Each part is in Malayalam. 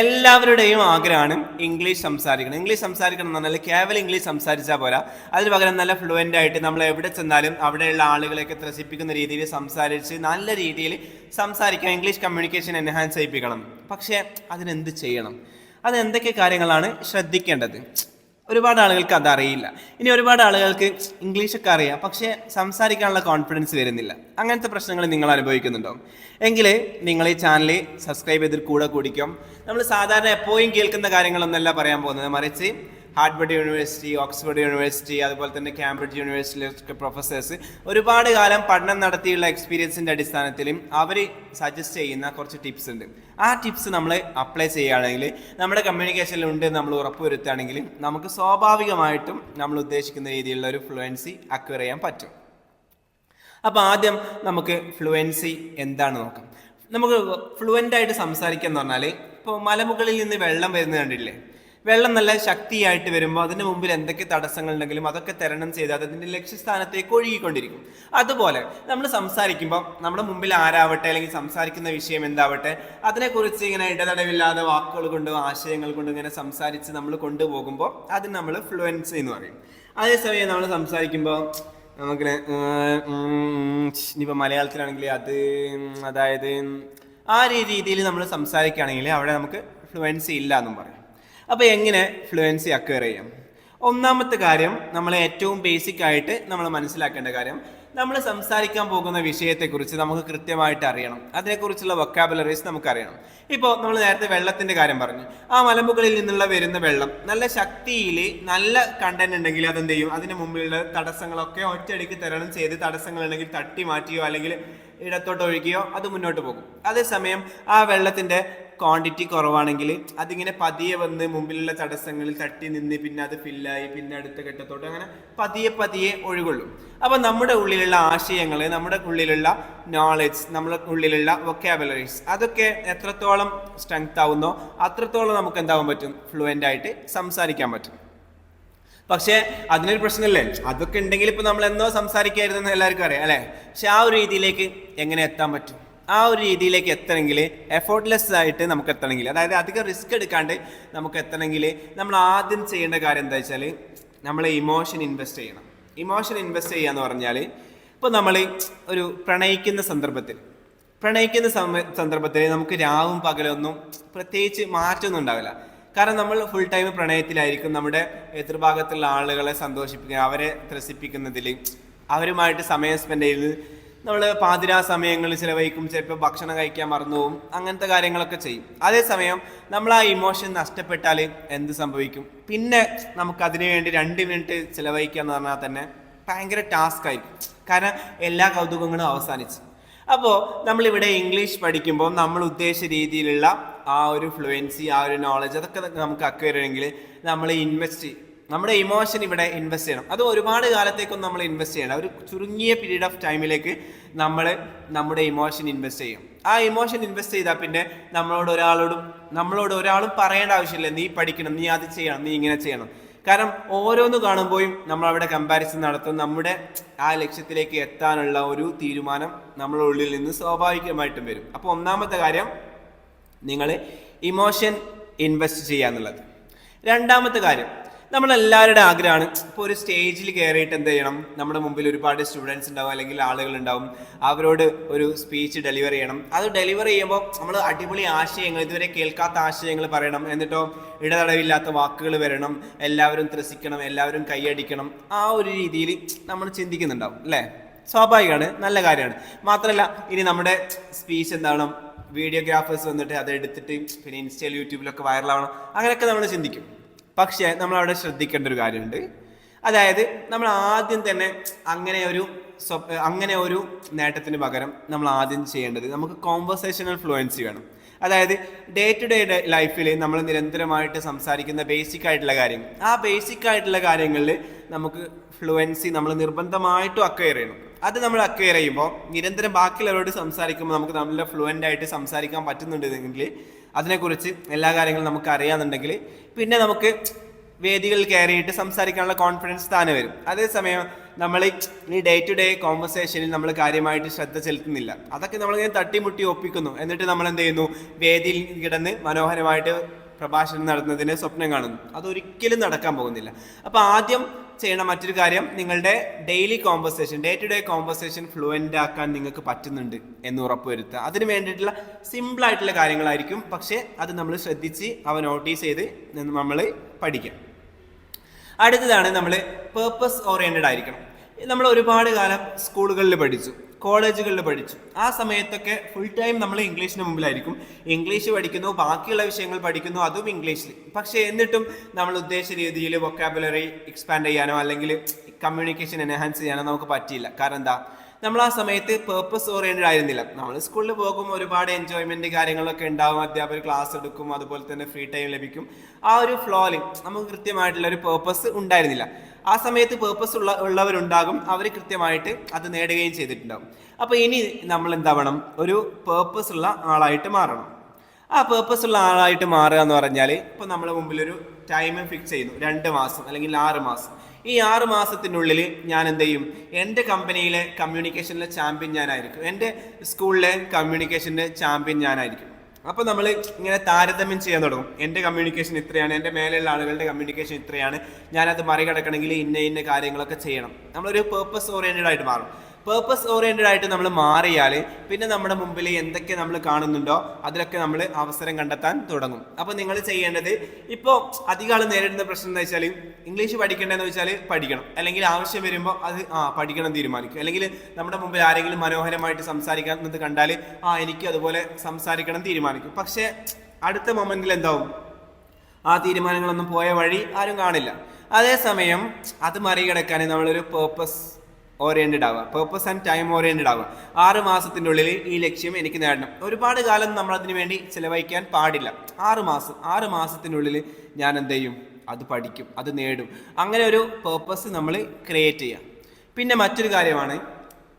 എല്ലാവരുടെയും ആഗ്രഹമാണ് ഇംഗ്ലീഷ് സംസാരിക്കണം. ഇംഗ്ലീഷ് സംസാരിക്കണം എന്ന് പറഞ്ഞാൽ കേവലം ഇംഗ്ലീഷ് സംസാരിച്ചാൽ പോരാ. അതിന് പകരം നല്ല ഫ്ലുവന്റ് ആയിട്ട് നമ്മൾ എവിടെ ചെന്നാലും അവിടെയുള്ള ആളുകളെയൊക്കെ ത്രസിപ്പിക്കുന്ന രീതിയിൽ സംസാരിച്ച് നല്ല രീതിയിൽ സംസാരിക്കാം ഇംഗ്ലീഷ് കമ്മ്യൂണിക്കേഷൻ എൻഹാൻസ് ചെയ്യിപ്പിക്കണം. പക്ഷേ അതിനെന്ത് ചെയ്യണം? അത് എന്തൊക്കെ കാര്യങ്ങളാണ് ശ്രദ്ധിക്കേണ്ടത്? ഒരുപാട് ആളുകൾക്ക് അതറിയില്ല. ഇനി ഒരുപാട് ആളുകൾക്ക് ഇംഗ്ലീഷൊക്കെ അറിയാം. പക്ഷേ സംസാരിക്കാനുള്ള കോൺഫിഡൻസ് വരുന്നില്ല. അങ്ങനത്തെ പ്രശ്നങ്ങൾ നിങ്ങൾ അനുഭവിക്കുന്നുണ്ടോ? എങ്കിൽ നിങ്ങൾ ഈ ചാനൽ സബ്സ്ക്രൈബ് ചെയ്തിട്ട് കൂടെ കൂടിക്കും. നമ്മൾ സാധാരണ എപ്പോഴും കേൾക്കുന്ന കാര്യങ്ങളൊന്നല്ല പറയാൻ പോകുന്നത്. മറിച്ച് ഹാർഡ്ബർഡ് യൂണിവേഴ്സിറ്റി ഓക്സ്ഫോർഡ് യൂണിവേഴ്സിറ്റി അതുപോലെ തന്നെ കാംബ്രിഡ്ജ് യൂണിവേഴ്സിറ്റിയിലൊക്കെ പ്രൊഫസേഴ്സ് ഒരുപാട് കാലം പഠനം നടത്തിയുള്ള എക്സ്പീരിയൻസിന്റെ അടിസ്ഥാനത്തിലും അവർ സജസ്റ്റ് ചെയ്യുന്ന കുറച്ച് ടിപ്സ് ഉണ്ട്. ആ ടിപ്സ് നമ്മൾ അപ്ലൈ ചെയ്യുകയാണെങ്കിൽ നമ്മുടെ കമ്മ്യൂണിക്കേഷനിൽ ഉണ്ട് നമ്മൾ ഉറപ്പുവരുത്തുകയാണെങ്കിൽ നമുക്ക് സ്വാഭാവികമായിട്ടും നമ്മൾ ഉദ്ദേശിക്കുന്ന രീതിയിലുള്ള ഒരു ഫ്ലുവൻസി അക്വയർ ചെയ്യാൻ പറ്റും. അപ്പോൾ ആദ്യം നമുക്ക് ഫ്ലുവൻസി എന്താണ് നോക്കാം. നമുക്ക് ഫ്ലുവന്റ് ആയിട്ട് സംസാരിക്കുക എന്ന് പറഞ്ഞാൽ ഇപ്പോൾ മലമുകളിൽ നിന്ന് വെള്ളം വരുന്നത് കണ്ടില്ലേ വെള്ളം നല്ല ശക്തിയായിട്ട് വരുമ്പോൾ അതിന് മുമ്പിൽ എന്തൊക്കെ തടസ്സങ്ങൾ ഉണ്ടെങ്കിലും അതൊക്കെ തരണം ചെയ്ത് അത് അതിന്റെ ലക്ഷ്യസ്ഥാനത്തേക്ക് ഒഴുകിക്കൊണ്ടിരിക്കും. അതുപോലെ നമ്മൾ സംസാരിക്കുമ്പോൾ നമ്മുടെ മുമ്പിൽ ആരാവട്ടെ അല്ലെങ്കിൽ സംസാരിക്കുന്ന വിഷയം എന്താവട്ടെ അതിനെക്കുറിച്ച് ഇങ്ങനെ ഇടതടവില്ലാതെ വാക്കുകൾ കൊണ്ടും ആശയങ്ങൾ കൊണ്ടും ഇങ്ങനെ സംസാരിച്ച് നമ്മൾ കൊണ്ടുപോകുമ്പോൾ അത് നമ്മൾ ഫ്ലുവൻസി എന്ന് പറയും. അതേസമയം നമ്മൾ സംസാരിക്കുമ്പോൾ നമുക്കിങ്ങനെ ഇനിയിപ്പോൾ മലയാളത്തിലാണെങ്കിൽ അത് അതായത് ആ രീതിയിൽ നമ്മൾ സംസാരിക്കുകയാണെങ്കിൽ അവിടെ നമുക്ക് ഫ്ലുവൻസി ഇല്ല എന്നും പറയും. അപ്പോൾ എങ്ങനെ ഫ്ലുവൻസി അക്വയർ ചെയ്യാം? ഒന്നാമത്തെ കാര്യം നമ്മൾ ഏറ്റവും ബേസിക് ആയിട്ട് നമ്മൾ മനസ്സിലാക്കേണ്ട കാര്യം നമ്മൾ സംസാരിക്കാൻ പോകുന്ന വിഷയത്തെക്കുറിച്ച് നമുക്ക് കൃത്യമായിട്ട് അറിയണം. അതിനെക്കുറിച്ചുള്ള വൊക്കാബുലറീസ് നമുക്കറിയണം. ഇപ്പോൾ നമ്മൾ നേരത്തെ വെള്ളത്തിന്റെ കാര്യം പറഞ്ഞു. ആ മലമ്പുകളിൽ നിന്നുള്ള വരുന്ന വെള്ളം നല്ല ശക്തിയിൽ നല്ല കണ്ടന്റ് ഉണ്ടെങ്കിൽ അതെന്ത് ചെയ്യും അതിന് മുമ്പിലുള്ള തടസ്സങ്ങളൊക്കെ ഒറ്റയടിക്ക് തരണം ചെയ്ത് തടസ്സങ്ങൾ ഉണ്ടെങ്കിൽ തട്ടി മാറ്റിയോ അല്ലെങ്കിൽ ഇടത്തോട്ട് ഒഴുകിയോ അത് മുന്നോട്ട് പോകും. അതേസമയം ആ വെള്ളത്തിന്റെ ക്വാണ്ടിറ്റി കുറവാണെങ്കിൽ അതിങ്ങനെ പതിയെ വന്ന് മുമ്പിലുള്ള തടസ്സങ്ങളിൽ തട്ടി നിന്ന് പിന്നെ അത് ഫില്ലായി പിന്നെ അടുത്ത ഘട്ടത്തോട്ട് അങ്ങനെ പതിയെ പതിയെ ഒഴുകുള്ളൂ. അപ്പോൾ നമ്മുടെ ഉള്ളിലുള്ള ആശയങ്ങൾ നമ്മുടെ ഉള്ളിലുള്ള നോളജ് നമ്മുടെ ഉള്ളിലുള്ള വൊക്കാബുലറീസ് അതൊക്കെ എത്രത്തോളം സ്ട്രെങ്ത് ആവുന്നോ അത്രത്തോളം നമുക്ക് എന്താവാൻ പറ്റും? ഫ്ലുവന്റ് ആയിട്ട് സംസാരിക്കാൻ പറ്റും. പക്ഷേ അതിനൊരു പ്രശ്നമില്ലേ? അതൊക്കെ ഉണ്ടെങ്കിൽ ഇപ്പം നമ്മൾ എന്നോ സംസാരിക്കായിരുന്നെന്ന് എല്ലാവർക്കും അറിയാം അല്ലേ? പക്ഷെ ആ ഒരു രീതിയിലേക്ക് എങ്ങനെ എത്താൻ പറ്റും? ആ ഒരു രീതിയിലേക്ക് എത്തണമെങ്കിൽ എഫോർട്ട്ലെസ് ആയിട്ട് നമുക്ക് എത്തണമെങ്കിൽ അതായത് അധികം റിസ്ക് എടുക്കാണ്ട് നമുക്ക് എത്തണമെങ്കിൽ നമ്മൾ ആദ്യം ചെയ്യേണ്ട കാര്യം എന്താ വെച്ചാൽ നമ്മൾ ഇമോഷൻ ഇൻവെസ്റ്റ് ചെയ്യണം. ഇമോഷൻ ഇൻവെസ്റ്റ് ചെയ്യുക എന്ന് പറഞ്ഞാൽ ഇപ്പോൾ നമ്മൾ ഒരു പ്രണയിക്കുന്ന സന്ദർഭത്തിൽ പ്രണയിക്കുന്ന സന്ദർഭത്തിൽ നമുക്ക് രാവും പകലൊന്നും പ്രത്യേകിച്ച് മാറ്റമൊന്നും ഉണ്ടാവില്ല. കാരണം നമ്മൾ ഫുൾ ടൈം പ്രണയത്തിലായിരിക്കും നമ്മുടെ എതിർഭാഗത്തുള്ള ആളുകളെ സന്തോഷിപ്പിക്കുക അവരെ ത്രസിപ്പിക്കുന്നതിൽ അവരുമായിട്ട് സമയം സ്പെൻഡ് ചെയ്ത് നമ്മൾ പാതിരാ സമയങ്ങളിൽ ചിലവഴിക്കും ചിലപ്പോൾ ഭക്ഷണം കഴിക്കാൻ മറന്നു പോകും അങ്ങനത്തെ കാര്യങ്ങളൊക്കെ ചെയ്യും. അതേസമയം നമ്മൾ ആ ഇമോഷൻ നഷ്ടപ്പെട്ടാൽ എന്ത് സംഭവിക്കും? പിന്നെ നമുക്ക് അതിനു വേണ്ടി രണ്ട് മിനിറ്റ് ചിലവഴിക്കുക എന്ന് പറഞ്ഞാൽ തന്നെ ഭയങ്കര ടാസ്ക് ആയിരിക്കും. കാരണം എല്ലാ കൗതുകങ്ങളും അവസാനിച്ച്. അപ്പോൾ നമ്മളിവിടെ ഇംഗ്ലീഷ് പഠിക്കുമ്പോൾ നമ്മൾ ഉദ്ദേശിച്ച രീതിയിലുള്ള ആ ഒരു ഫ്ലുവൻസി ആ ഒരു നോളജ് അതൊക്കെ നമുക്ക് അക്വയർ ആണെങ്കിൽ നമ്മൾ ഇൻവെസ്റ്റ് നമ്മുടെ ഇമോഷൻ ഇവിടെ ഇൻവെസ്റ്റ് ചെയ്യണം. അത് ഒരുപാട് കാലത്തേക്കൊന്നും നമ്മൾ ഇൻവെസ്റ്റ് ചെയ്യണം ഒരു ചുരുങ്ങിയ പീരീഡ് ഓഫ് ടൈമിലേക്ക് നമ്മൾ നമ്മുടെ ഇമോഷൻ ഇൻവെസ്റ്റ് ചെയ്യും. ആ ഇമോഷൻ ഇൻവെസ്റ്റ് ചെയ്താൽ പിന്നെ നമ്മളോട് ഒരാളോടും നമ്മളോട് ഒരാളും പറയേണ്ട ആവശ്യമില്ല. നീ പഠിക്കണം നീ അത് ചെയ്യണം നീ ഇങ്ങനെ ചെയ്യണം. കാരണം ഓരോന്ന് കാണുമ്പോഴും നമ്മൾ അവിടെ കമ്പാരിസൺ നടത്തും. നമ്മുടെ ആ ലക്ഷ്യത്തിലേക്ക് എത്താനുള്ള ഒരു തീരുമാനം നമ്മുടെ ഉള്ളിൽ നിന്ന് സ്വാഭാവികമായിട്ടും വരും. അപ്പോൾ ഒന്നാമത്തെ കാര്യം നിങ്ങൾ ഇമോഷൻ ഇൻവെസ്റ്റ് ചെയ്യുക എന്നുള്ളത് രണ്ടാമത്തെ കാര്യം നമ്മളെല്ലാവരുടെ ആഗ്രഹമാണ്. ഇപ്പോൾ ഒരു സ്റ്റേജിൽ കയറിയിട്ട് എന്ത് ചെയ്യണം? നമ്മുടെ മുമ്പിൽ ഒരുപാട് സ്റ്റുഡൻസ് ഉണ്ടാവും അല്ലെങ്കിൽ ആളുകൾ ഉണ്ടാവും അവരോട് ഒരു സ്പീച്ച് ഡെലിവർ ചെയ്യണം. അത് ഡെലിവർ ചെയ്യുമ്പോൾ നമ്മൾ അടിപൊളി ആശയങ്ങൾ ഇതുവരെ കേൾക്കാത്ത ആശയങ്ങൾ പറയണം. എന്നിട്ടോ ഇടതടവില്ലാത്ത വാക്കുകൾ വരണം. എല്ലാവരും ത്രസിക്കണം എല്ലാവരും കൈയടിക്കണം. ആ ഒരു രീതിയിൽ നമ്മൾ ചിന്തിക്കുന്നുണ്ടാവും അല്ലേ? സ്വാഭാവികമാണ് നല്ല കാര്യമാണ്. മാത്രമല്ല ഇനി നമ്മുടെ സ്പീച്ച് എന്താണ് വീഡിയോഗ്രാഫേഴ്സ് വന്നിട്ട് അത് എടുത്തിട്ട് പിന്നെ ഇൻസ്റ്റയിൽ യൂട്യൂബിലൊക്കെ വൈറലാവണം അങ്ങനെയൊക്കെ നമ്മൾ ചിന്തിക്കും. പക്ഷേ നമ്മൾ അവിടെ ശ്രദ്ധിക്കേണ്ട ഒരു കാര്യമുണ്ട്. അതായത് നമ്മൾ ആദ്യം തന്നെ അങ്ങനെ ഒരു അങ്ങനെ ഒരു നേട്ടത്തിന് പകരം നമ്മൾ ആദ്യം ചെയ്യേണ്ടത് നമുക്ക് കോൺവെർസേഷണൽ ഫ്ലുവൻസി വേണം. അതായത് ഡേ ടു ഡേ ലൈഫിൽ നമ്മൾ നിരന്തരമായിട്ട് സംസാരിക്കുന്ന ബേസിക് ആയിട്ടുള്ള കാര്യങ്ങൾ. ആ ബേസിക് ആയിട്ടുള്ള കാര്യങ്ങളിൽ നമുക്ക് ഫ്ലുവൻസി നമ്മൾ നിർബന്ധമായിട്ടും അക്വയർ ചെയ്യണം. അത് നമ്മൾ അക്വയർ ചെയ്യുമ്പോൾ നിരന്തരം ബാക്കിയുള്ളവരോട് സംസാരിക്കുമ്പോൾ നമുക്ക് നല്ല ഫ്ലുവന്റ് ആയിട്ട് സംസാരിക്കാൻ പറ്റുന്നുണ്ടെങ്കിൽ അതിനെക്കുറിച്ച് എല്ലാ കാര്യങ്ങളും നമുക്ക് അറിയാമെന്നുണ്ടെങ്കിൽ പിന്നെ നമുക്ക് വേദികളിൽ കയറിയിട്ട് സംസാരിക്കാനുള്ള കോൺഫിഡൻസ് താനെ വരും. അതേസമയം നമ്മൾ ഈ ഡേ ടു ഡേ കോൺവെർസേഷനിൽ നമ്മൾ കാര്യമായിട്ട് ശ്രദ്ധ ചെലുത്തുന്നില്ല. അതൊക്കെ നമ്മളിങ്ങനെ തട്ടിമുട്ടി ഒപ്പിക്കുന്നു. എന്നിട്ട് നമ്മൾ എന്ത് ചെയ്യുന്നു? വേദിയിൽ കിടന്ന് മനോഹരമായിട്ട് പ്രഭാഷണം നടത്തുന്നതിന് സ്വപ്നം കാണുന്നു. അതൊരിക്കലും നടക്കാൻ പോകുന്നില്ല. അപ്പോൾ ആദ്യം ചെയ്യണ മറ്റൊരു കാര്യം നിങ്ങളുടെ daily conversation day to day conversation fluent ആക്കാൻ നിങ്ങൾക്ക് പറ്റുന്നുണ്ട് എന്ന് ഉറപ്പുവരുത്തുക. അതിന് വേണ്ടിയിട്ടുള്ള സിമ്പിൾ ആയിട്ടുള്ള കാര്യങ്ങളായിരിക്കും. പക്ഷേ അത് നമ്മൾ ശ്രദ്ധിച്ച് അവ നോട്ടീസ് ചെയ്ത് നമ്മൾ പഠിക്കാം. അടുത്തതാണ് നമ്മൾ പേർപ്പസ് ഓറിയന്റഡ് ആയിരിക്കണം. നമ്മൾ ഒരുപാട് കാലം സ്കൂളുകളിൽ പഠിച്ചു. കോളേജുകളിൽ പഠിച്ചു. ആ സമയത്തൊക്കെ ഫുൾ ടൈം നമ്മൾ ഇംഗ്ലീഷിന് മുമ്പിലായിരിക്കും. ഇംഗ്ലീഷ് പഠിക്കുന്നു ബാക്കിയുള്ള വിഷയങ്ങൾ പഠിക്കുന്നു അതും ഇംഗ്ലീഷിൽ. പക്ഷേ എന്നിട്ടും നമ്മൾ ഉദ്ദേശിച്ച രീതിയിൽ വൊക്കാബുലറി എക്സ്പാൻഡ് ചെയ്യാനോ അല്ലെങ്കിൽ കമ്മ്യൂണിക്കേഷൻ എൻഹാൻസ് ചെയ്യാനോ നമുക്ക് പറ്റിയില്ല. കാരണം എന്താ? നമ്മൾ ആ സമയത്ത് പേർപ്പസ് ഓറിയന്റഡ് ആയിരുന്നില്ല. നമ്മൾ സ്കൂളിൽ പോകും ഒരുപാട് എൻജോയ്മെന്റ് കാര്യങ്ങളൊക്കെ ഉണ്ടാവും. അധ്യാപകർ ക്ലാസ് എടുക്കും. അതുപോലെ തന്നെ ഫ്രീ ടൈം ലഭിക്കും. ആ ഒരു ഫ്ലോയിൽ നമുക്ക് കൃത്യമായിട്ടുള്ള ഒരു പേർപ്പസ് ഉണ്ടായിരുന്നില്ല. ആ സമയത്ത് പേർപ്പസ് ഉള്ള ഉള്ളവരുണ്ടാകും. അവർ കൃത്യമായിട്ട് അത് നേടുകയും ചെയ്തിട്ടുണ്ടാകും. അപ്പോൾ ഇനി നമ്മൾ എന്താവണം? ഒരു പേർപ്പസ് ഉള്ള ആളായിട്ട് മാറണം. ആ പേർപ്പസ് ഉള്ള ആളായിട്ട് മാറുക എന്ന് പറഞ്ഞാൽ ഇപ്പോൾ നമ്മുടെ മുമ്പിൽ ഒരു ടൈം ഫിക്സ് ചെയ്യുന്നു. രണ്ട് മാസം അല്ലെങ്കിൽ ആറ് മാസം. ഈ ആറ് മാസത്തിനുള്ളിൽ ഞാൻ എന്ത് ചെയ്യും? എന്റെ കമ്പനിയിലെ കമ്മ്യൂണിക്കേഷനിലെ ചാമ്പ്യൻ ഞാനായിരിക്കും. എന്റെ സ്കൂളിലെ കമ്മ്യൂണിക്കേഷന്റെ ചാമ്പ്യൻ ഞാനായിരിക്കും. അപ്പോൾ നമ്മൾ ഇങ്ങനെ താരതമ്യം ചെയ്യാൻ തുടങ്ങും. എന്റെ കമ്മ്യൂണിക്കേഷൻ ഇത്രയാണ്. എന്റെ മേലെയുള്ള ആളുകളുടെ കമ്മ്യൂണിക്കേഷൻ ഇത്രയാണ്. ഞാനത് മറികടക്കണമെങ്കിൽ ഇന്ന ഇന്ന കാര്യങ്ങളൊക്കെ ചെയ്യണം. നമ്മളൊരു പേർപ്പസ് ഓറിയന്റഡ് ആയിട്ട് മാറും. പേർപ്പസ് ഓറിയന്റഡ് ആയിട്ട് നമ്മൾ മാറിയാൽ പിന്നെ നമ്മുടെ മുമ്പിൽ എന്തൊക്കെ നമ്മൾ കാണുന്നുണ്ടോ അതിലൊക്കെ നമ്മൾ അവസരം കണ്ടെത്താൻ തുടങ്ങും. അപ്പോൾ നിങ്ങൾ ചെയ്യേണ്ടത് ഇപ്പോൾ അധികം നേരിടുന്ന പ്രശ്നം എന്താ വെച്ചാൽ ഇംഗ്ലീഷ് പഠിക്കേണ്ടതെന്ന് വെച്ചാൽ പഠിക്കണം. അല്ലെങ്കിൽ ആവശ്യം വരുമ്പോൾ അത് ആ പഠിക്കണം തീരുമാനിക്കും. അല്ലെങ്കിൽ നമ്മുടെ മുമ്പിൽ ആരെങ്കിലും മനോഹരമായിട്ട് സംസാരിക്കുന്നത് കണ്ടാൽ ആ എനിക്ക് അതുപോലെ സംസാരിക്കണം തീരുമാനിക്കും. പക്ഷേ അടുത്ത മൊമെന്റിൽ എന്താവും? ആ തീരുമാനങ്ങളൊന്നും പോയ വഴി ആരും കാണില്ല. അതേസമയം അത് മറികടക്കാൻ നമ്മളൊരു പേർപ്പസ് ഓറിയന്റഡ് ആവുക. പേർപ്പസ് ആൻഡ് ടൈം ഓറിയന്റഡ് ആവുക. ആറ് മാസത്തിന്റെ ഉള്ളിൽ ഈ ലക്ഷ്യം എനിക്ക് നേടണം. ഒരുപാട് കാലം നമ്മൾ അതിന് വേണ്ടി ചിലവഴിക്കാൻ പാടില്ല. ആറ് മാസം ആറ് മാസത്തിനുള്ളിൽ ഞാൻ എന്ത് ചെയ്യും? അത് പഠിക്കും അത് നേടും. അങ്ങനെ ഒരു പേർപ്പസ് നമ്മൾ ക്രിയേറ്റ് ചെയ്യാം പിന്നെ മറ്റൊരു കാര്യമാണ്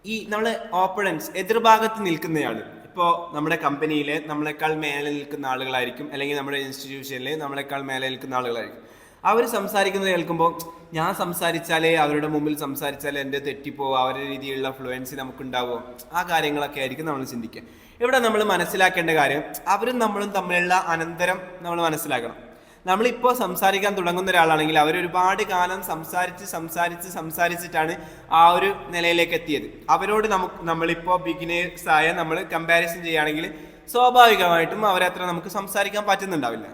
ഈ നമ്മൾ ഓപ്പണൻസ് എതിർഭാഗത്ത് നിൽക്കുന്നയാൾ ഇപ്പോൾ നമ്മുടെ കമ്പനിയിലെ നമ്മളെക്കാൾ മേലെ നിൽക്കുന്ന ആളുകളായിരിക്കും അല്ലെങ്കിൽ നമ്മുടെ ഇൻസ്റ്റിറ്റ്യൂഷനിൽ നമ്മളെക്കാൾ മേലെ നിൽക്കുന്ന ആളുകളായിരിക്കും. അവർ സംസാരിക്കുന്നത് കേൾക്കുമ്പോൾ ഞാൻ സംസാരിച്ചാലേ അവരുടെ മുമ്പിൽ സംസാരിച്ചാലേ എന്റെ തെറ്റിപ്പോവോ അവരുടെ രീതിയിലുള്ള ഫ്ലുവൻസി നമുക്കുണ്ടാവുമോ ആ കാര്യങ്ങളൊക്കെ ആയിരിക്കും നമ്മൾ ചിന്തിക്കുക. ഇവിടെ നമ്മൾ മനസ്സിലാക്കേണ്ട കാര്യം അവരും നമ്മളും തമ്മിലുള്ള അനന്തരം നമ്മൾ മനസ്സിലാക്കണം. നമ്മളിപ്പോൾ സംസാരിക്കാൻ തുടങ്ങുന്ന ഒരാളാണെങ്കിൽ അവർ ഒരുപാട് കാലം സംസാരിച്ച് സംസാരിച്ച് സംസാരിച്ചിട്ടാണ് ആ ഒരു നിലയിലേക്ക് എത്തിയത്. അവരോട് നമുക്ക് നമ്മളിപ്പോൾ ബിഗിനേഴ്സായ നമ്മൾ കമ്പാരിസൺ ചെയ്യുകയാണെങ്കിൽ സ്വാഭാവികമായിട്ടും അവരത്ര നമുക്ക് സംസാരിക്കാൻ പറ്റുന്നുണ്ടാവില്ല.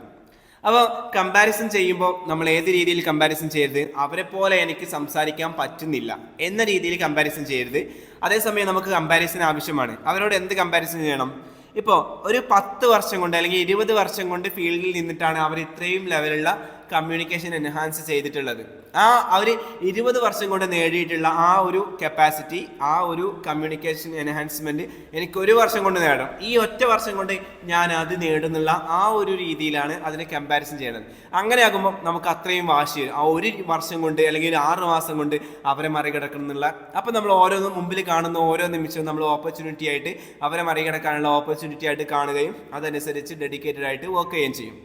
അപ്പോൾ കമ്പാരിസൺ ചെയ്യുമ്പോൾ നമ്മൾ ഏത് രീതിയിൽ കമ്പാരിസൺ ചെയ്യരുത്? അവരെ പോലെ എനിക്ക് സംസാരിക്കാൻ പറ്റുന്നില്ല എന്ന രീതിയിൽ കമ്പാരിസൺ ചെയ്യരുത്. അതേസമയം നമുക്ക് കമ്പാരിസൺ ആവശ്യമാണ്. അവരോട് എന്ത് കമ്പാരിസൺ ചെയ്യണം? ഇപ്പോൾ ഒരു പത്ത് വർഷം കൊണ്ട് അല്ലെങ്കിൽ ഇരുപത് വർഷം കൊണ്ട് ഫീൽഡിൽ നിന്നിട്ടാണ് അവർ ഇത്രയും ലെവലുള്ള കമ്മ്യൂണിക്കേഷൻ എൻഹാൻസ് ചെയ്തിട്ടുള്ളത്. ആ അവർ ഇരുപത് വർഷം കൊണ്ട് നേടിയിട്ടുള്ള ആ ഒരു കപ്പാസിറ്റി ആ ഒരു കമ്മ്യൂണിക്കേഷൻ എൻഹാൻസ്മെന്റ് എനിക്ക് ഒരു വർഷം കൊണ്ട് നേടാം ഈ ഒറ്റ വർഷം കൊണ്ട് ഞാൻ അത് നേടുന്നുള്ള ആ ഒരു രീതിയിലാണ് അതിനെ കമ്പാരിസൺ ചെയ്യണത്. അങ്ങനെ ആകുമ്പോൾ നമുക്ക് അത്രയും വാശി ആ ഒരു വർഷം കൊണ്ട് അല്ലെങ്കിൽ ആറ് മാസം കൊണ്ട് അവരെ മറികടക്കണം എന്നുള്ള. അപ്പം നമ്മൾ ഓരോന്നും മുമ്പിൽ കാണുന്ന ഓരോ നിമിഷവും നമ്മൾ ഓപ്പർച്യൂണിറ്റി ആയിട്ട് അവരെ മറികടക്കാനുള്ള ഓപ്പർച്യൂണിറ്റി ആയിട്ട് കാണുകയും അതനുസരിച്ച് ഡെഡിക്കേറ്റഡ് ആയിട്ട് വർക്ക് ചെയ്യുകയും ചെയ്യും.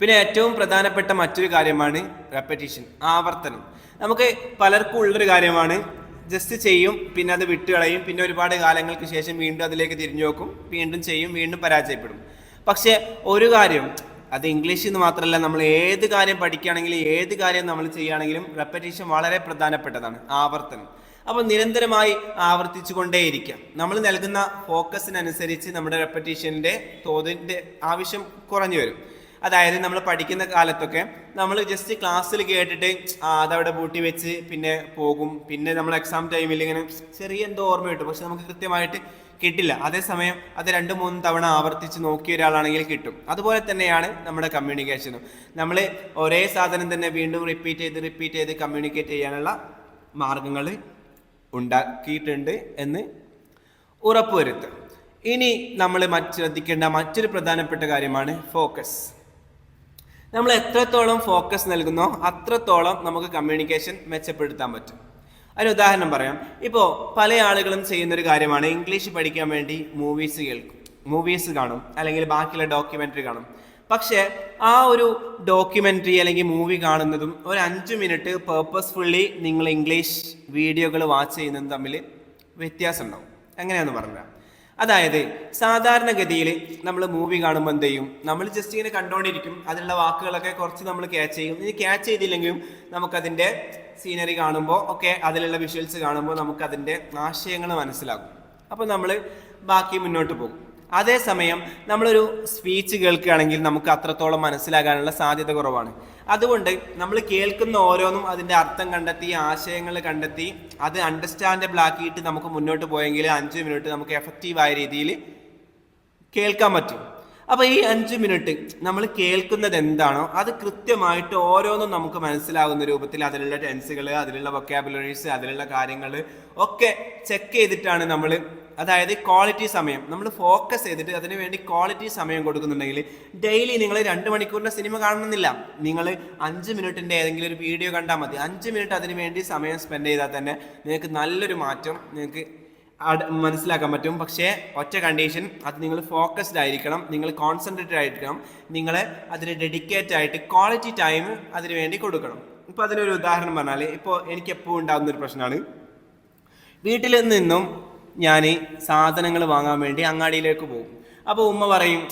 പിന്നെ ഏറ്റവും പ്രധാനപ്പെട്ട മറ്റൊരു കാര്യമാണ് റെപ്പറ്റീഷൻ ആവർത്തനം. നമുക്ക് പലർക്കും ഉള്ളൊരു കാര്യമാണ് ജസ്റ്റ് ചെയ്യും പിന്നെ അത് വിട്ടുകളയും പിന്നെ ഒരുപാട് കാലങ്ങൾക്ക് ശേഷം വീണ്ടും അതിലേക്ക് തിരിഞ്ഞു നോക്കും വീണ്ടും ചെയ്യും വീണ്ടും പരാജയപ്പെടും. പക്ഷേ ഒരു കാര്യം അത് ഇംഗ്ലീഷിൽ നിന്ന് മാത്രമല്ല നമ്മൾ ഏത് കാര്യം പഠിക്കുകയാണെങ്കിലും ഏത് കാര്യം നമ്മൾ ചെയ്യുകയാണെങ്കിലും റെപ്പറ്റീഷൻ വളരെ പ്രധാനപ്പെട്ടതാണ് ആവർത്തനം. അപ്പോൾ നിരന്തരമായി ആവർത്തിച്ചു കൊണ്ടേയിരിക്കാം നമ്മൾ നൽകുന്ന ഫോക്കസിനനുസരിച്ച് നമ്മുടെ റെപ്പറ്റീഷന്റെ തോതിന്റെ ആവശ്യം കുറഞ്ഞു വരും. അതായത് നമ്മൾ പഠിക്കുന്ന കാലത്തൊക്കെ നമ്മൾ ജസ്റ്റ് ക്ലാസ്സിൽ കേട്ടിട്ട് അതവിടെ പൂട്ടി വെച്ച് പിന്നെ പോകും. പിന്നെ നമ്മൾ എക്സാം ടൈമിൽ ഇങ്ങനെ ചെറിയ എന്തോ ഓർമ്മ കിട്ടും. പക്ഷെ നമുക്ക് കൃത്യമായിട്ട് കിട്ടില്ല. അതേസമയം അത് രണ്ട് മൂന്ന് തവണ ആവർത്തിച്ച് നോക്കിയ ഒരാളാണെങ്കിൽ കിട്ടും. അതുപോലെ തന്നെയാണ് നമ്മുടെ കമ്മ്യൂണിക്കേഷനും നമ്മൾ ഒരേ സാധനം തന്നെ വീണ്ടും റിപ്പീറ്റ് ചെയ്ത് റിപ്പീറ്റ് ചെയ്ത് കമ്മ്യൂണിക്കേറ്റ് ചെയ്യാനുള്ള മാർഗങ്ങൾ ഉണ്ടാക്കിയിട്ടുണ്ട് എന്ന് ഉറപ്പുവരുത്തുക ഇനി നമ്മൾ ശ്രദ്ധിക്കേണ്ട മറ്റൊരു പ്രധാനപ്പെട്ട കാര്യമാണ് ഫോക്കസ് നമ്മൾ എത്രത്തോളം ഫോക്കസ് നൽകുന്നോ അത്രത്തോളം നമുക്ക് കമ്മ്യൂണിക്കേഷൻ മെച്ചപ്പെടുത്താൻ പറ്റും. അതിന് ഉദാഹരണം പറയാം. ഇപ്പോൾ പല ആളുകളും ചെയ്യുന്നൊരു കാര്യമാണ് ഇംഗ്ലീഷ് പഠിക്കാൻ വേണ്ടി മൂവീസ് കേൾക്കും. മൂവീസ് കാണും. അല്ലെങ്കിൽ ബാക്കിയുള്ള ഡോക്യുമെന്ററി കാണും. പക്ഷേ ആ ഒരു ഡോക്യുമെന്ററി അല്ലെങ്കിൽ മൂവി കാണുന്നതും ഒരു അഞ്ച് മിനിറ്റ് പേർപ്പസ്ഫുള്ളി നിങ്ങൾ ഇംഗ്ലീഷ് വീഡിയോകൾ വാച്ച് ചെയ്യുന്നതും തമ്മിൽ വ്യത്യാസം ഉണ്ടാവും. എങ്ങനെയാണെന്ന് പറഞ്ഞാൽ അതായത് സാധാരണഗതിയിൽ നമ്മൾ മൂവി കാണുമ്പോൾ എന്ത് ചെയ്യും? നമ്മൾ ജസ്റ്റ് ഇങ്ങനെ കണ്ടുകൊണ്ടിരിക്കും അതിലുള്ള വാക്കുകളൊക്കെ കുറച്ച് നമ്മൾ ക്യാച്ച് ചെയ്യും. ഇനി ക്യാച്ച് ചെയ്തില്ലെങ്കിലും നമുക്കതിന്റെ സീനറി കാണുമ്പോൾ ഒക്കെ അതിലുള്ള വിഷ്വൽസ് കാണുമ്പോൾ നമുക്കതിന്റെ ആശയങ്ങൾ മനസ്സിലാകും. അപ്പോൾ നമ്മൾ ബാക്കി മുന്നോട്ട് പോകും. അതേസമയം നമ്മളൊരു സ്പീച്ച് കേൾക്കുകയാണെങ്കിൽ നമുക്ക് അത്രത്തോളം മനസ്സിലാകാനുള്ള സാധ്യത കുറവാണ്. അതുകൊണ്ട് നമ്മൾ കേൾക്കുന്ന ഓരോന്നും അതിന്റെ അർത്ഥം കണ്ടെത്തി ആശയങ്ങൾ കണ്ടെത്തി അത് അണ്ടർസ്റ്റാൻഡബിൾ ആക്കിയിട്ട് നമുക്ക് മുന്നോട്ട് പോയെങ്കിൽ അഞ്ച് മിനിറ്റ് നമുക്ക് എഫക്റ്റീവായ രീതിയിൽ കേൾക്കാൻ പറ്റും. അപ്പോൾ ഈ അഞ്ച് മിനിറ്റ് നമ്മൾ കേൾക്കുന്നത് എന്താണോ അത് കൃത്യമായിട്ട് ഓരോന്നും നമുക്ക് മനസ്സിലാകുന്ന രൂപത്തിൽ അതിലുള്ള ടെൻസുകൾ അതിലുള്ള വൊക്കാബുലറീസ് അതിലുള്ള കാര്യങ്ങൾ ഒക്കെ ചെക്ക് ചെയ്തിട്ടാണ് നമ്മൾ അതായത് ക്വാളിറ്റി സമയം. നമ്മൾ ഫോക്കസ് ചെയ്തിട്ട് അതിന് വേണ്ടി ക്വാളിറ്റി സമയം കൊടുക്കുന്നുണ്ടെങ്കിൽ ഡെയിലി നിങ്ങൾ രണ്ട് മണിക്കൂറിന്റെ സിനിമ കാണണമെന്നില്ല. നിങ്ങൾ അഞ്ച് മിനിറ്റിന്റെ ഏതെങ്കിലും ഒരു വീഡിയോ കണ്ടാൽ മതി. അഞ്ച് മിനിറ്റ് അതിന് വേണ്ടി സമയം സ്പെൻഡ് ചെയ്താൽ തന്നെ നിങ്ങൾക്ക് നല്ലൊരു മാറ്റം നിങ്ങൾക്ക് മനസ്സിലാക്കാൻ പറ്റും. പക്ഷേ ഒറ്റ കണ്ടീഷൻ അത് നിങ്ങൾ ഫോക്കസ്ഡ് ആയിരിക്കണം. നിങ്ങൾ കോൺസെൻട്രേറ്റഡ് ആയിരിക്കണം. നിങ്ങൾ അതിന് ഡെഡിക്കേറ്റ് ആയിട്ട് ക്വാളിറ്റി ടൈം അതിന് വേണ്ടി കൊടുക്കണം. ഇപ്പോൾ അതിനൊരു ഉദാഹരണം പറഞ്ഞാൽ ഇപ്പോൾ എനിക്ക് എപ്പോഴും ഉണ്ടാകുന്ന ഒരു പ്രശ്നമാണ് വീട്ടിൽ നിന്നും ഞാൻ സാധനങ്ങൾ വാങ്ങാൻ വേണ്ടി അങ്ങാടിയിലേക്ക് പോകും. അപ്പോൾ ഉമ്മ പറയും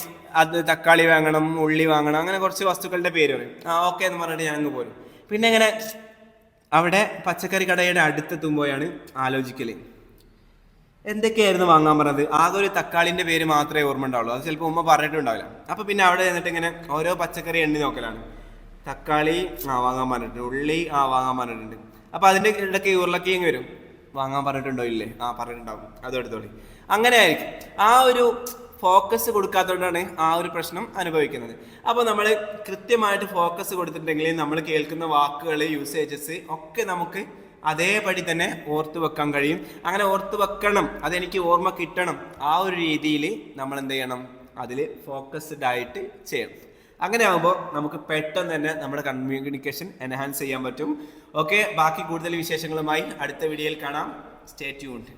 അത് തക്കാളി വാങ്ങണം ഉള്ളി വാങ്ങണം അങ്ങനെ കുറച്ച് വസ്തുക്കളുടെ പേര് പറയും. ആ ഓക്കെ എന്ന് പറഞ്ഞിട്ട് ഞാനങ്ങ് പോരും. പിന്നെ ഇങ്ങനെ അവിടെ പച്ചക്കറി കടയുടെ അടുത്തെത്തുമ്പോഴാണ് ആലോചിക്കൽ എന്തൊക്കെയായിരുന്നു വാങ്ങാൻ പറഞ്ഞത്? ആകെ ഒരു തക്കാളിന്റെ പേര് മാത്രമേ ഓർമ്മ ഉണ്ടാവുള്ളൂ അത് ചിലപ്പോൾ ഉമ്മ പറഞ്ഞിട്ടുണ്ടാവില്ല. അപ്പോൾ പിന്നെ അവിടെ ചെന്നിട്ട് ഇങ്ങനെ ഓരോ പച്ചക്കറി എണ്ണി നോക്കലാണ്. തക്കാളി ആ വാങ്ങാൻ പറഞ്ഞിട്ടുണ്ട്. ഉള്ളി ആ വാങ്ങാൻ പറഞ്ഞിട്ടുണ്ട്. അപ്പോൾ അതിന്റെ ഇടയ്ക്ക് ഉരുളക്കിഴങ്ങ് വരും. വാങ്ങാൻ പറഞ്ഞിട്ടുണ്ടോ? ഇല്ലേ. ആ പറഞ്ഞിട്ടുണ്ടാവും. അതും എടുത്തോളി. അങ്ങനെ ആയിരിക്കും. ആ ഒരു ഫോക്കസ് കൊടുക്കാത്തതുകൊണ്ടാണ് ആ ഒരു പ്രശ്നം അനുഭവിക്കുന്നത്. അപ്പോൾ നമ്മൾ കൃത്യമായിട്ട് ഫോക്കസ് കൊടുത്തിട്ടുണ്ടെങ്കിൽ നമ്മൾ കേൾക്കുന്ന വാക്കുകൾ യൂസേജസ് ഒക്കെ നമുക്ക് അതേപടി തന്നെ ഓർത്തു വെക്കാൻ കഴിയും. അങ്ങനെ ഓർത്തു വെക്കണം. അതെനിക്ക് ഓർമ്മ കിട്ടണം. ആ ഒരു രീതിയിൽ നമ്മൾ എന്ത് ചെയ്യണം? അതിൽ ഫോക്കസ്ഡ് ആയിട്ട് ചെയ്യണം. അങ്ങനെ ആകുമ്പോൾ നമുക്ക് പെട്ടെന്ന് തന്നെ നമ്മുടെ കമ്മ്യൂണിക്കേഷൻ എൻഹാൻസ് ചെയ്യാൻ പറ്റും. ഓക്കെ ബാക്കി കൂടുതൽ വിശേഷങ്ങളുമായി അടുത്ത വീഡിയോയിൽ കാണാം. Stay tuned